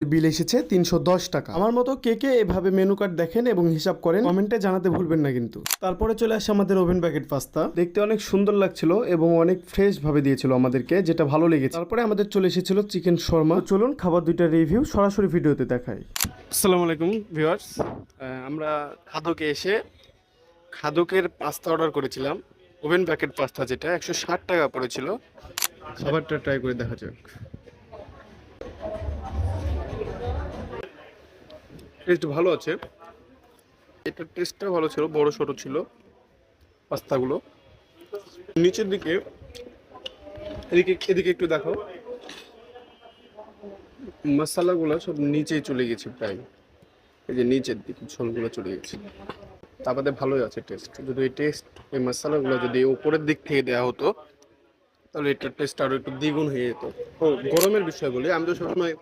বিল এসেছে তিনশো দশ টাকা। আমার মতো কে কে এভাবে মেনু কার্ড দেখেন এবং হিসাব করেন কমেন্টে জানাতে ভুলবেন না কিন্তু। তারপরে চলে আসে আমাদের ওভেন প্যাকেট পাস্তা দেখতে অনেক সুন্দর লাগছিল এবং অনেক ফ্রেশ ভাবে দিয়েছিল আমাদেরকে যেটা ভালো লেগেছে। তারপরে আমাদের চলে এসেছিল চিকেন শর্মা। চলুন খাবার দুইটা রিভিউ সরাসরি ভিডিওতে দেখাই। আসসালামু আলাইকুম ভিউয়ার্স আমরা খাদকে এসে খাদকের পাস্তা অর্ডার করেছিলাম। ওভেন প্যাকেট পাস্তা যেটা একশো ষাট টাকা পড়েছিল। খাবারটা ট্রাই করে দেখা যাক। টেস্ট ভালো আছে। এটার টেস্টটা ভালো ছিল, বড় সড়ো ছিল, পাস্তাগুলো। নিচের দিকে, এদিকে এদিকে একটু দেখো মশালাগুলো সব নিচেই চলে গেছে প্রায়। এই যে নিচের দিকে ঝোলগুলো চলে গেছে। তারপরে ভালোই আছে টেস্ট যদি এই টেস্ট এই মশালাগুলো যদি উপরের দিক থেকে দেওয়া হতো, তাহলে এটার টেস্ট আরও একটু দ্বিগুণ হয়ে যেত। ও গরমের বিষয় বলি, আমি তো সবসময়